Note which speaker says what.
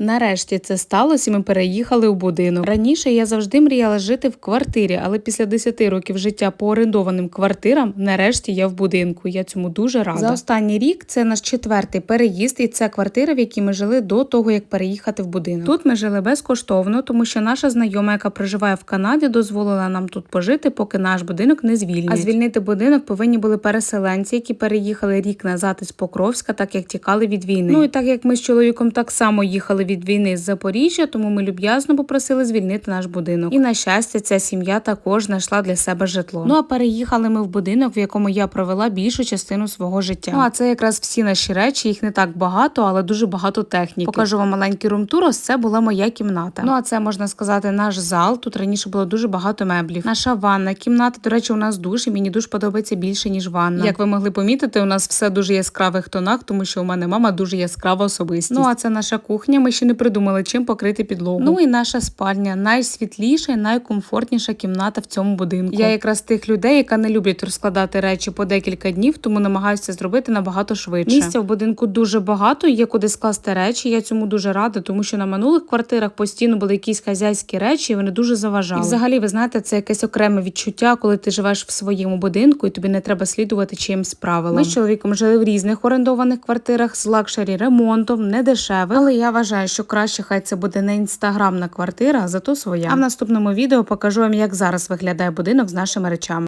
Speaker 1: Нарешті це сталося, і ми переїхали у будинок. Раніше я завжди мріяла жити в квартирі, але після 10 років життя по орендованим квартирам, нарешті я в будинку. Я цьому дуже рада. За останній рік це наш четвертий переїзд, і це квартира, в якій ми жили до того, як переїхати в будинок. Тут ми жили безкоштовно, тому що наша знайома, яка проживає в Канаді, дозволила нам тут пожити, поки наш будинок не звільнять. А звільнити будинок повинні були переселенці, які переїхали рік назад із Покровська, так як тікали від війни. Ну і так як ми з чоловіком так само їхали від війни з Запоріжжя, тому ми люб'язно попросили звільнити наш будинок. І на щастя, ця сім'я також знайшла для себе житло. Ну а переїхали ми в будинок, в якому я провела більшу частину свого життя. Ну а це якраз всі наші речі. Їх не так багато, але дуже багато техніки. Покажу вам маленький румтур. Це була моя кімната. Ну а це можна сказати наш зал. Тут раніше було дуже багато меблів. Наша ванна кімната. До речі, у нас душ, і мені душ подобається більше ніж ванна. Як ви могли помітити, у нас все дуже яскравих тонах, тому що у мене мама дуже яскрава особистість. Ну а це наша кухня. Ми ще не придумали, чим покрити підлогу. Ну і наша спальня найсвітліша і найкомфортніша кімната в цьому будинку. Я якраз тих людей, яка не люблять розкладати речі по декілька днів, тому намагаюся зробити набагато швидше. Місця в будинку дуже багато, є куди скласти речі. Я цьому дуже рада, тому що на минулих квартирах постійно були якісь хазяйські речі, і вони дуже заважали. І взагалі, ви знаєте, це якесь окреме відчуття, коли ти живеш в своєму будинку, і тобі не треба слідувати чиїмсь правилам. Ми з чоловіком жили в різних орендованих квартирах з лакшері ремонтом, не дешевих. Але я вважаю, що краще хай це буде не інстаграмна квартира, а зато своя. А в наступному відео покажу вам, як зараз виглядає будинок з нашими речами.